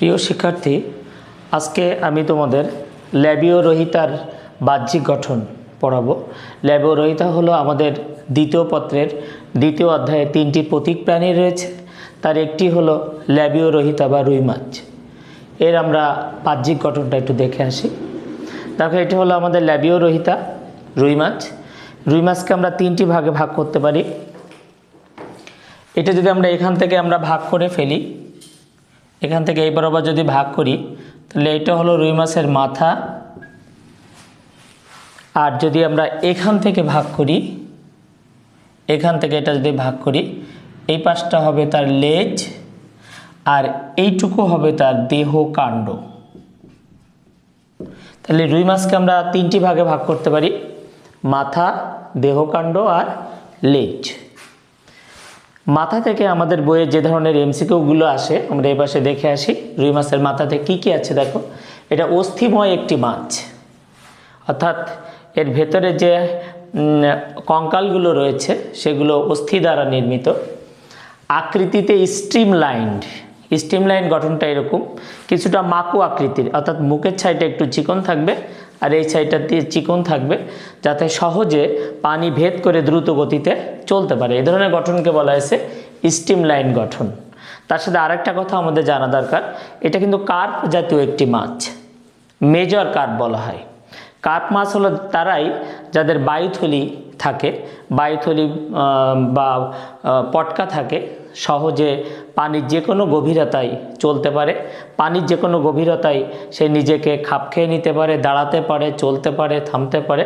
প্রিয় শিক্ষার্থী, আজকে আমি তোমাদের ল্যাবিও রহিতার বাহ্যিক গঠন পড়াবো। ল্যাবিও রহিতা হলো আমাদের দ্বিতীয় পত্রের দ্বিতীয় অধ্যায়ে তিনটি প্রতীক প্রাণী রয়েছে, তার একটি হলো ল্যাবিও রহিতা বা রুই মাছ। এর আমরা বাহ্যিক গঠনটা একটু দেখে আসি। দেখো, এটি হলো আমাদের ল্যাবিও রহিতা রুই মাছ। রুই মাছকে আমরা তিনটি ভাগে ভাগ করতে পারি। এটা যদি আমরা এখান থেকে আমরা ভাগ করে ফেলি এখান থেকে এই বরাবর যদি ভাগ করি, তাহলে এটা হলো রুই মাছের মাথা। আর যদি আমরা এখান থেকে ভাগ করি, এখান থেকে এটা যদি ভাগ করি, এই পাশটা হবে তার লেজ, আর এইটুকু হবে তার দেহ কাণ্ড। তাহলে রুই মাছকে আমরা তিনটি ভাগে ভাগ করতে পারি, মাথা দেহকাণ্ড আর লেজ। মাথা থেকে আমাদের বইয়ে যে ধরনের এমসিকিউগুলো আসে, আমরা এই পাশে দেখে আসি। রুই মাছের মাথাতে কি কি আছে দেখো। এটা অস্থিময় একটি মাছ। অর্থাৎ এর ভেতরে যে কঙ্কালগুলো রয়েছে, সেগুলো অস্থি দ্বারা নির্মিত। আকৃতিতে স্ট্রিম লাইন্ড স্ট্রিম লাইন গঠনটা এরকম। কিছুটা মাকু আকৃতির। অর্থাৎ মুখের ছাইটা একটু চিকন থাকবে। আর এই সাইডটা দিয়ে চিকন থাকবে যাতে সহজে পানি ভেদ করে দ্রুত গতিতে চলতে পারে। এই ধরনের গঠনকে বলা হয়েছে স্টিম লাইন গঠন। তার সাথে আরেকটা কথা আমাদের জানা দরকার, এটা কিন্তু কার্প জাতীয় একটি মাছ, মেজর কার্প বলা হয়। কার্প মাছ হলো তারাই যাদের বায়ুথলি থাকে, বায়ুথলি বা পটকা থাকে, সহজে পানির যে কোনো গভীরতায় চলতে পারে। পানির যে কোনো গভীরতায় সে নিজেকে খাপ খেয়ে নিতে পারে, দাঁড়াতে পারে, চলতে পারে, থামতে পারে।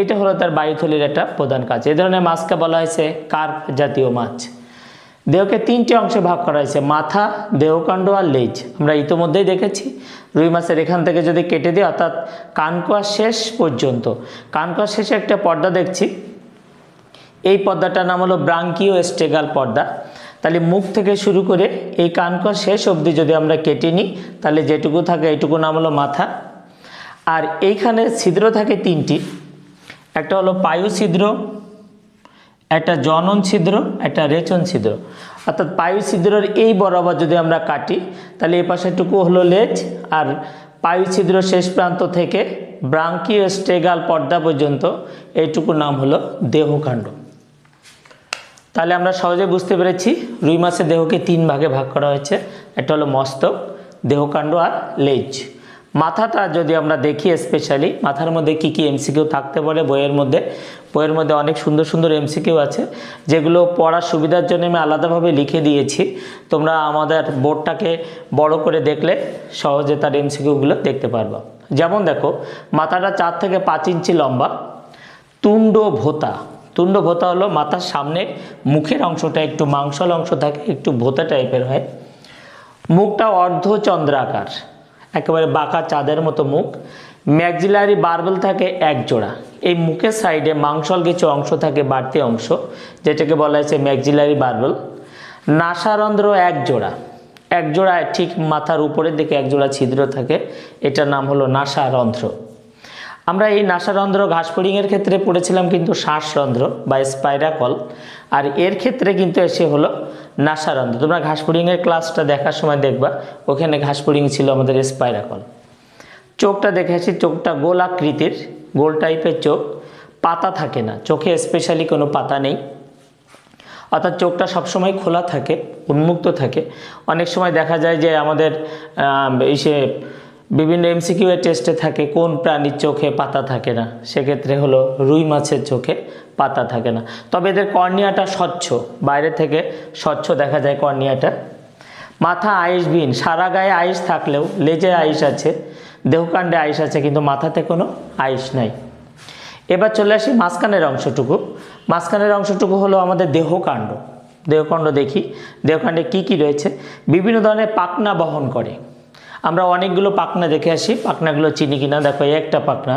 এটা হলো তার বায়ুথলির একটা প্রধান কাজ। এ ধরনের মাছকে বলা হয়েছে কার্প জাতীয় মাছ। দেহকে তিনটি অংশে ভাগ করা হয়েছে, মাথা, দেহকাণ্ড আর লেজ। আমরা ইতোমধ্যেই দেখেছি, রুই মাছের এখান থেকে যদি কেটে দিই, অর্থাৎ কানকুয়া শেষ পর্যন্ত। কানকুয়া শেষে একটা পর্দা দেখছি। এই পর্দাটার নাম হলো ব্রাঙ্কিও স্টেগাল পর্দা। তাহলে মুখ থেকে শুরু করে এই কানকুয়া শেষ অবধি যদি আমরা কেটে নিই, তাহলে যেটুকু থাকে এইটুকু নাম হলো মাথা। আর এইখানে ছিদ্র থাকে তিনটি। একটা হলো পায়ু ছিদ্র একটা জনন ছিদ্র, একটা রেচন ছিদ্র। অর্থাৎ পায়ু ছিদ্রের এই বরাবর যদি আমরা কাটি, তাহলে এই পাশেটুকু হলো লেজ, আর পায়ু ছিদ্র শেষ প্রান্ত থেকে ব্রাঙ্কিও স্টেগাল পর্দা পর্যন্ত এইটুকু নাম হলো দেহকাণ্ড। তাহলে আমরা সহজে বুঝতে পেরেছি, রুই মাছের দেহকে তিন ভাগে ভাগ করা হয়েছে। একটা হলো মস্তক, দেহকাণ্ড আর লেজ। মাথাটা যদি আমরা দেখি স্পেশালি মাথার মধ্যে কি কি এমসিকিউ থাকতে পারে, বইয়ের মধ্যে বইয়ের মধ্যে অনেক সুন্দর সুন্দর এমসিকিউ আছে, যেগুলো পড়ার সুবিধার জন্য আমি আলাদাভাবে লিখে দিয়েছি। তোমরা আমাদের বোর্ডটাকে বড় করে দেখলে সহজে তার এমসিকিউগুলো দেখতে পারবা। যেমন দেখো, মাথাটা চার থেকে পাঁচ ইঞ্চি লম্বা, তুণ্ড ভোতা। তুণ্ড ভোতা হলো মাথার সামনে মুখের অংশটা, একটু মাংসল অংশ থাকে, একটু ভোতা টাইপের হয়। মুখটা অর্ধচন্দ্রাকার, একেবারে বাঁকা চাঁদের মতো মুখ। ম্যাক্সিলারি বার্বেল থাকে এক জোড়া। এই মুখের সাইডে মাংসল কিছু অংশ থাকে বাড়তি অংশ, যেটাকে বলা হয়েছে ম্যাক্সিলারি বার্বেল নাসারন্ধ্র এক জোড়া। এক জোড়া ঠিক মাথার উপরের দিকে এক জোড়া ছিদ্র থাকে, এটার নাম হলো নাসারন্ধ্র। আমরা এই নাসারন্ধ্র ঘাসফড়িংয়ের ক্ষেত্রে পড়েছিলাম কিন্তু শ্বাসরন্ধ্র বা স্পাইরাকল আর এর ক্ষেত্রে কিন্তু এসে হলো নাসারন্ধ্র। তোমরা ঘাসফড়িংয়ের ক্লাসটা দেখার সময় দেখবা, ওখানে ঘাসফড়িং ছিল আমাদের স্পাইরাকল চোখটা দেখেছি চোখটা গোল আকৃতির, গোল টাইপের চোখ। পাতা থাকে না, চোখে স্পেশালি কোনো পাতা নেই। অর্থাৎ চোখটা সবসময় খোলা থাকে, উন্মুক্ত থাকে। অনেক সময় দেখা যায় যে আমাদের এই সে বিভিন্ন এমসিকিউ এর টেস্টে থাকে, কোন প্রাণীর চোখে পাতা থাকে না? সেক্ষেত্রে হলো রুই মাছের চোখে পাতা থাকে না। তবে এদের কর্নিয়াটা স্বচ্ছ, বাইরে থেকে স্বচ্ছ দেখা যায় কর্নিয়াটা। মাথা আইসবিহীন সারা গায়ে আইস থাকলেও লেজে আইস আছে। দেহকাণ্ডে আইস আছে, কিন্তু মাথাতে কোনো আইস নাই। এবার চলে আসি মাঝখানের অংশটুকু। মাঝখানের অংশটুকু হলো আমাদের দেহকাণ্ড। দেহকাণ্ড দেখি। দেহকাণ্ডে কি কি রয়েছে? বিভিন্ন ধরনের পাখনা বহন করে। আমরা অনেকগুলো পাখনা দেখে আসি। পাখনাগুলো চিনি কিনা? দেখো, এই একটা পাখনা।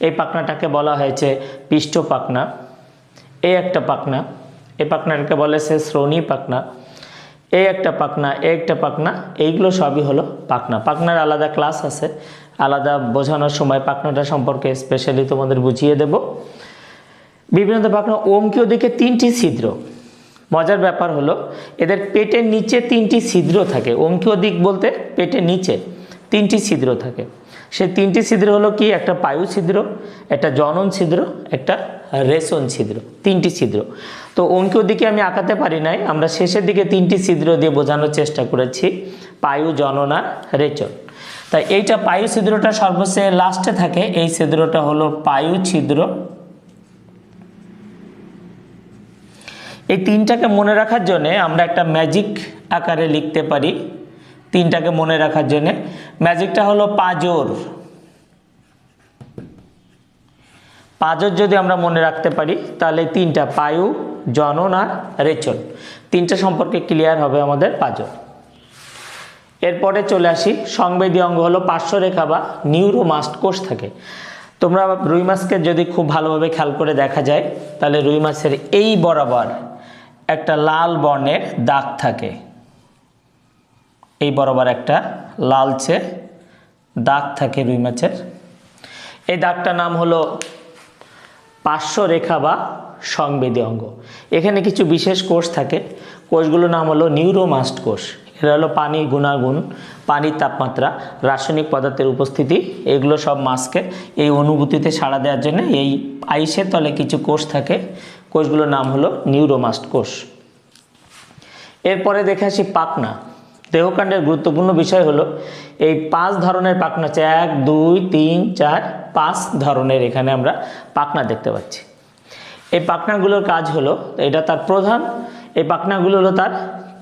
এই পাখনাটাকে বলা হয়েছে পিষ্ট পাখনা এই একটা পাখনা। এই পাখনাটাকে বলে সে শ্রোণী পাখনা। এই একটা পাখনা এই একটা পাখনা এইগুলো সবই হলো পাখনা পাখনার আলাদা ক্লাস আছে, আলাদা বোঝানোর সময় পাখনাটা সম্পর্কে স্পেশালি তোমাদের বুঝিয়ে দেব। বিভিন্ন পাখনা ওমকীয় দিকে তিনটি ছিদ্র। মজার ব্যাপার হলো, এদের পেটের নিচে তিনটি ছিদ্র থাকে। অঙ্কীয় দিক বলতে পেটের নিচে তিনটি ছিদ্র থাকে। সে তিনটি ছিদ্র হলো কি? একটা পায়ু ছিদ্র, একটা জনন ছিদ্র, একটা রেশন ছিদ্র। তিনটি ছিদ্র। তো অঙ্কীয় দিকে আমি আঁকাতে পারি নাই। আমরা শেষের দিকে তিনটি ছিদ্র দিয়ে বোঝানোর চেষ্টা করেছি। পায়ু, জননা, রেচন। তাই এইটা পায়ু ছিদ্রটা সর্বশেষ লাস্টে থাকে। এই ছিদ্রটা হলো পায়ু ছিদ্র। এই তিনটাকে মনে রাখার জন্যে আমরা একটা ম্যাজিক আকারে লিখতে পারি। তিনটাকে মনে রাখার জন্যে। ম্যাজিকটা হলো পাজর। পাজর যদি আমরা মনে রাখতে পারি, তাহলে তিনটা পায়ু জনন আর রেচন। তিনটা সম্পর্কে ক্লিয়ার হবে আমাদের পাজর এরপরে চলে আসি, সংবেদী অঙ্গ হলো পার্শ্বরেখা বা নিউরোমাস্ট কোষ থাকে। তোমরা রুই মাছকে যদি খুব ভালোভাবে খেয়াল করে দেখা যায়, তাহলে রুই মাছের এই বরাবর একটা লাল বর্ণের দাগ থাকে। এই বরাবর একটা লালচে দাগ থাকে রুই মাছের। এই দাগটার নাম হলো পার্শ্বরেখা বা সংবেদী অঙ্গ। এখানে কিছু বিশেষ কোষ থাকে। কোষগুলোর নাম হলো নিউরোমাস্ট কোষ। এরা হলো পানি গুণাগুণ, পানির তাপমাত্রা, রাসায়নিক পদার্থের উপস্থিতি। এগুলো সব মাছকে এই অনুভূতিতে সাড়া দেওয়ার জন্য এই আইসের তলে কিছু কোষ থাকে। কোষগুলোর নাম হলো নিউরোমাস্ট কোষ। এরপরে দেখে আসি পাকনা দেহকাণ্ডের গুরুত্বপূর্ণ বিষয় হলো, এই পাঁচ ধরনের পাকনা আছে এক, দুই, তিন, চার, পাঁচ ধরনের এখানে আমরা পাকনা দেখতে পাচ্ছি। এই পাকনাগুলোর কাজ হলো, এটা তার প্রধান, এই পাকনাগুলো হলো তার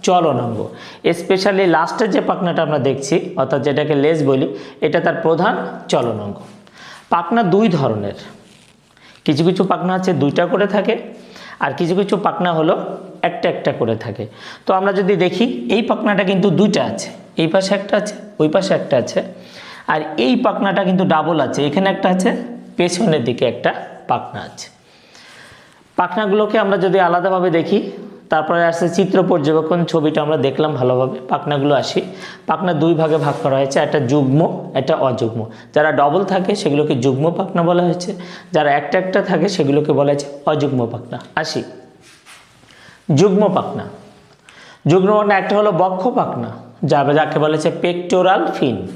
চলনাঙ্গ স্পেশালি লাস্টের যে পাকনাটা আমরা দেখছি, অর্থাৎ যেটাকে লেজ বলি, এটা তার প্রধান চলনাঙ্গ পাকনা দুই ধরনের। কিছু কিছু পাকনা আছে, দুইটা করে থাকে আর কিছু কিছু পাকনা হলো একটা একটা করে থাকে। তো আমরা যদি দেখি, এই পাকনাটা কিন্তু দুইটা আছে। এই পাশে একটা আছে, ওই পাশে একটা আছে। আর এই পাকনাটা কিন্তু ডাবল আছে। এখানে একটা আছে, পেছনের দিকে একটা পাকনা আছে। পাখনাগুলোকে আমরা যদি আলাদাভাবে দেখি তারপরে আসছে চিত্র পর্যবেক্ষণ, ছবিটা আমরা দেখলাম ভালোভাবে, পাখনাগুলো আসি। পাখনা দুই ভাগে ভাগ করা হয়েছে, একটা যুগ্ম, একটা অযুগ্ম। যারা ডবল থাকে, সেগুলোকে যুগ্ম পাখনা বলা হয়েছে। যারা একটা একটা থাকে, সেগুলোকে বলা হয়েছে অযুগ্ম পাখনা। আসি। যুগ্ম পাখনা। যুগ্ম পাখনা একটা হলো বক্ষ পাখনা, যা যাকে বলেছে পেকটোরাল ফিন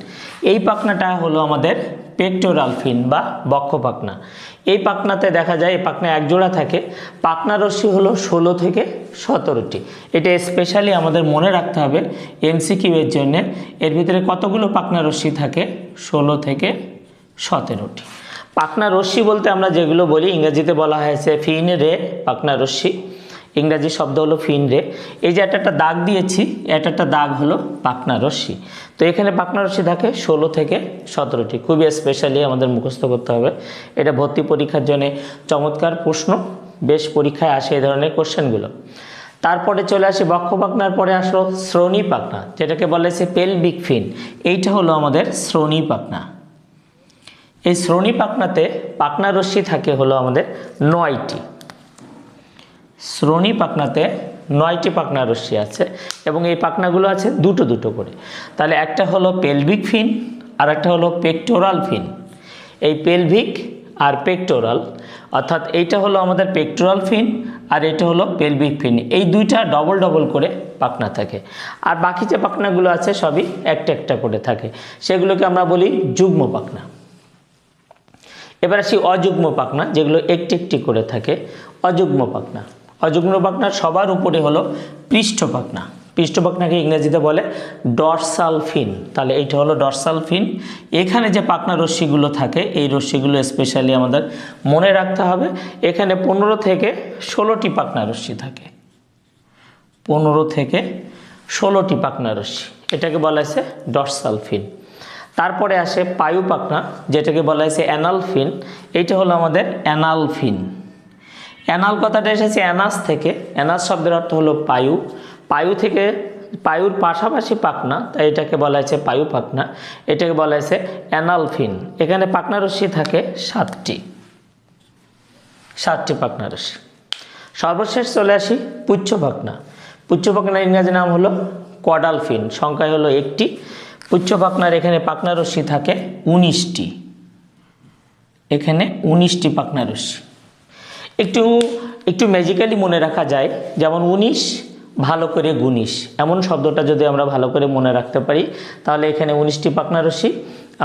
এই পাখনাটা হলো আমাদের পেকটোরাল ফিন বা বক্ষ পাখনা। এই পাখনাতে দেখা যায়, এই পাখনা এক জোড়া থাকে। পাখনা রশ্মি হলো ষোলো থেকে সতেরোটি। এটা স্পেশালি আমাদের মনে রাখতে হবে এমসিকিউ এর জন্যে। এর ভিতরে কতগুলো পাখনা রশ্মি থাকে? ষোলো থেকে সতেরোটি। পাখনা রশ্মি বলতে আমরা যেগুলো বলি, ইংরেজিতে বলা হয়েছে ফিন রে পাখনা রশ্মি। ইংরাজি শব্দ হলো ফিন রে এই যে একটা একটা দাগ দিয়েছি এটা একটা দাগ হলো পাকনা রশ্মি। তো এখানে পাকনা রশ্মি থাকে ষোলো থেকে সতেরোটি। খুবই স্পেশালি আমাদের মুখস্থ করতে হবে। এটা ভর্তি পরীক্ষার জন্য চমৎকার প্রশ্ন। বেশ পরীক্ষায় আসে এই ধরনের কোশ্চেনগুলো তারপরে চলে আসে বক্ষ পাকনার পরে আসলো শ্রোণী পাকনা যেটাকে বলে সে পেলবিক ফিন এইটা হলো আমাদের শ্রোণী পাকনা এই শ্রোণী পাকনাতে পাকনা রশ্মি থাকে হলো আমাদের নয়টি। শ্রোণী পাখনাতে নয়টি পাখনা রশ্মি আছে এবং এই পাখনাগুলো আছে দুটো দুটো করে। তাহলে একটা হলো পেলভিক ফিন আর একটা হলো পেকটোরাল ফিন। এই পেলভিক আর পেকটোরাল, অর্থাৎ এইটা হলো আমাদের পেকটোরাল ফিন আর এটা হলো পেলভিক ফিন। এই দুইটা ডবল ডবল করে পাখনা থাকে। আর বাকি যে পাখনাগুলো আছে সবই একটা একটা করে থাকে। সেগুলোকে আমরা বলি যুগ্ম পাখনা। এবার আসি অযুগ্ম পাখনা, যেগুলো একটি একটি করে থাকে। অযুগ্ম পাখনা। অযুগ্ম পাখনার সবার উপরে হলো পৃষ্ঠ পাখনা পৃষ্ঠ পাখনাকে ইংরেজিতে বলে ডরসাল ফিন তাহলে এইটা হলো ডরসাল ফিন এখানে যে পাখনা রশ্মিগুলো থাকে, এই রশ্মিগুলো স্পেশালি আমাদের মনে রাখতে হবে। এখানে পনেরো থেকে ষোলোটি পাখনা রশ্মি থাকে। পনেরো থেকে ষোলোটি পাখনা রশ্মি। এটাকে বলা হয়েছে ডরসাল ফিন তারপরে আসে পায়ু পাখনা, যেটাকে বলা হয়েছে অ্যানালফিন এইটা হলো আমাদের অ্যানাল ফিন অ্যানাল কথাটা এসেছে অ্যানাস থেকে। অ্যানাস শব্দের অর্থ হলো পায়ু। পায়ু থেকে, পায়ুর পাশাপাশি পাখনা, তাই এটাকে বলা হয়েছে পায়ু পাখনা। এটাকে বলা হয়েছে অ্যানাল ফিন এখানে পাখনা রশ্মি থাকে সাতটি। সাতটি রশ্মি। সর্বশেষ চলে আসি পুচ্ছ পাখনা। পুচ্ছ পাখনার ইংরাজি নাম হলো কডাল ফিন সংখ্যায় হলো একটি। পুচ্ছ পাখনার এখানে পাখনা রশ্মি থাকে উনিশটি। এখানে উনিশটি পাখনা রশ্মি। একটু একটু ম্যাজিক্যালি মনে রাখা যায়, যেমন উনিশ, ভালো করে গুনিশ। এমন শব্দটা যদি আমরা ভালো করে মনে রাখতে পারি, তাহলে এখানে উনিশটি পাখনা রশ্মি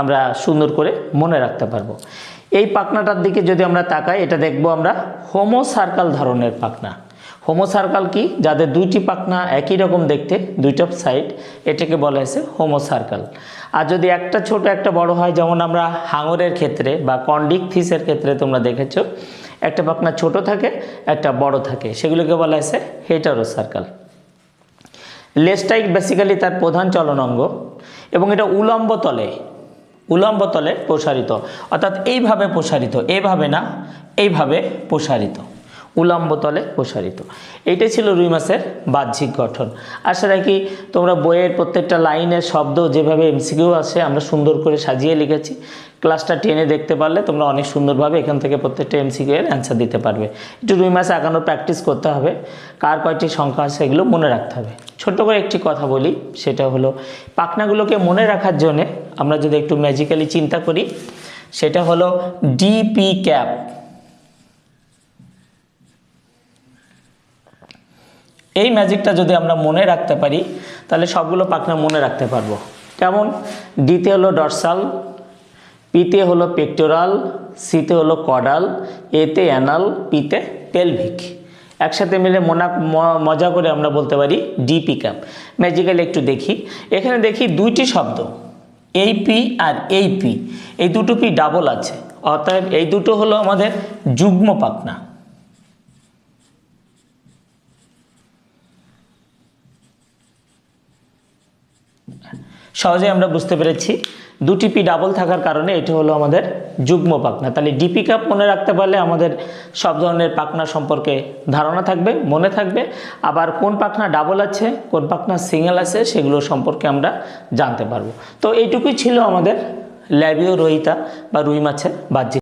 আমরা সুন্দর করে মনে রাখতে পারব। এই পাখনাটার দিকে যদি আমরা তাকাই, এটা দেখব আমরা হোমো সার্কাল ধরনের পাখনা। হোমো সার্কাল কি? যাদের দুইটি পাখনা একই রকম দেখতে, দুইটা সাইড এটাকে বলা হয়েছে হোমো সার্কাল আর যদি একটা ছোট, একটা বড় হয়, যেমন আমরা হাঙরের ক্ষেত্রে বা কন্ডিক ফিসের ক্ষেত্রে তোমরা দেখেছ একটা পাখনা ছোট থাকে, একটা বড় থাকে। সেগুলোকে বলা হয়েছে হেটারো সার্কাল লেজটাই বেসিক্যালি তার প্রধান চলন অঙ্গ এবং এটা উলম্ব তলে উলম্ব তলে প্রসারিত। অর্থাৎ এইভাবে প্রসারিত, এভাবে না, এইভাবে প্রসারিত। উলম্ব তলে প্রসারিত। এইটাই ছিল রুই মাছের বাহ্যিক গঠন। আশা রাখি তোমরা বইয়ের প্রত্যেকটা লাইনের শব্দ যেভাবে এমসিকিউ আসে আমরা সুন্দর করে সাজিয়ে লিখেছি। ক্লাসটা টেনে দেখতে পারলে তোমরা অনেক সুন্দরভাবে এখান থেকে প্রত্যেকটা এমসিকিউ এর অ্যান্সার দিতে পারবে। একটু রুই মাছ আঁকানোর প্র্যাকটিস করতে হবে। কার কয়টি সংখ্যা আছে এগুলো মনে রাখতে হবে। ছোট্ট করে একটি কথা বলি, সেটা হলো পাখনাগুলোকে মনে রাখার জন্যে আমরা যদি একটু ম্যাজিক্যালি চিন্তা করি, সেটা হলো ডিপি ক্যাপ এই ম্যাজিকটা যদি আমরা মনে রাখতে পারি, তাহলে সবগুলো পাখনা মনে রাখতে পারব। কেমন? ডিতে হলো ডরসাল পিতে হলো পেক্টোরাল সিতে হলো কডাল এতে অ্যানাল পিতে পেলভিক একসাথে মিলে মনা মজা করে আমরা বলতে পারি ডিপি ক্যাপ ম্যাজিক্যালি একটু দেখি। এখানে দেখি দুইটি শব্দ এই পি আর এই পি এই দুটো পি ডাবল আছে? অর্থাৎ এই দুটো হলো আমাদের যুগ্ম পাখনা। সহজে আমরা বুঝতে পেরেছি। দুটি পি ডাবল থাকার কারণে এটি হলো আমাদের যুগ্ম পাখনা। তাহলে ডিপি কাপ মনে রাখতে পারলে আমাদের সব ধরনের পাখনা সম্পর্কে ধারণা থাকবে, মনে থাকবে। আবার কোন পাখনা ডাবল আছে, কোন পাখনা সিঙ্গেল আছে, সেগুলো সম্পর্কে আমরা জানতে পারব। তো এইটুকুই ছিল আমাদের ল্যাবিও রোহিতা বা রুই মাছের বাহ্যিক